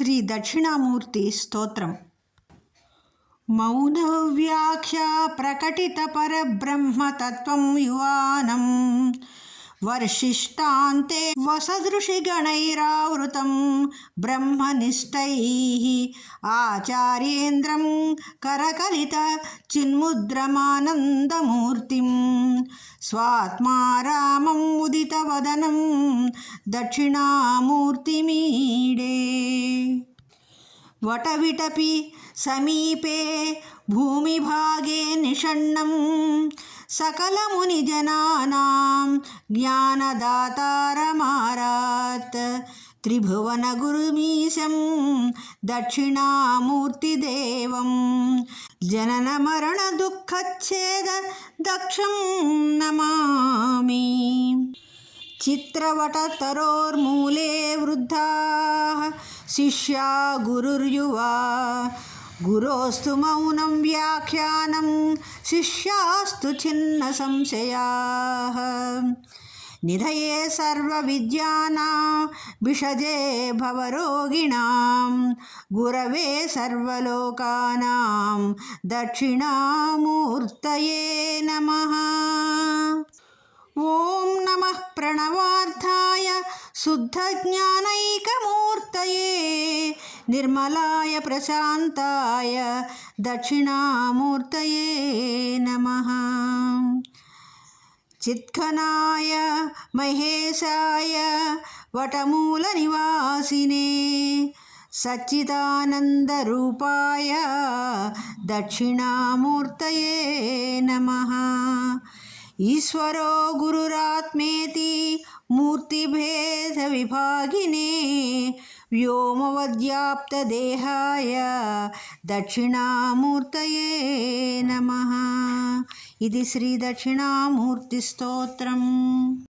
శ్రీ దక్షిణామూర్తి స్తోత్రం. మౌనవ్యాఖ్యా ప్రకటిత పరబ్రహ్మతత్వం యువానం. వర్షిష్టాంతే వసదృషిగణైరావృతం బ్రహ్మనిష్టై ఆచార్యేంద్రం కరకలిత చిన్ముద్రమానందమూర్తిం. స్వాత్మారామం ఉదితవదనం దక్షిణామూర్తి వటవిటపి సమీపే భూమిభాగే నిషణ్ణం सकलमुनिजनानां ज्ञानदातारमारात् त्रिभुवनगुरुमीशं दक्षिणामूर्तिदेवं जननमरणदुःखच्छेद दक्षं नमामि चित्रवटतरोर्मूले वृद्धाः శిష్యా గురుర్యువా. గురోస్తు మౌనం వ్యాఖ్యానం శిష్యాస్తు చిన్న సంశయా. నిధయే సర్వవిద్యానా విషజే భవరోగిణాం. గురవే సర్వలోకానాం దక్షిణామూర్తయే నమ. ఓం నమ ప్రణవార్థాయ శుద్ధ నిర్మలాయ ప్రశాంతాయ దక్షిణామూర్తయే నమ. చిత్ఖనాయ మహేశాయ వటమూల నివాసినే సచ్చిదానందరూపాయ దక్షిణామూర్తయే నమ. ఈశ్వరో గురురాత్మేతి మూర్తిభేద విభాగినే వ్యోమవద్యాప్తదేహాయ దక్షిణామూర్తయే నమ. ఇది శ్రీ దక్షిణామూర్తి స్తోత్రం.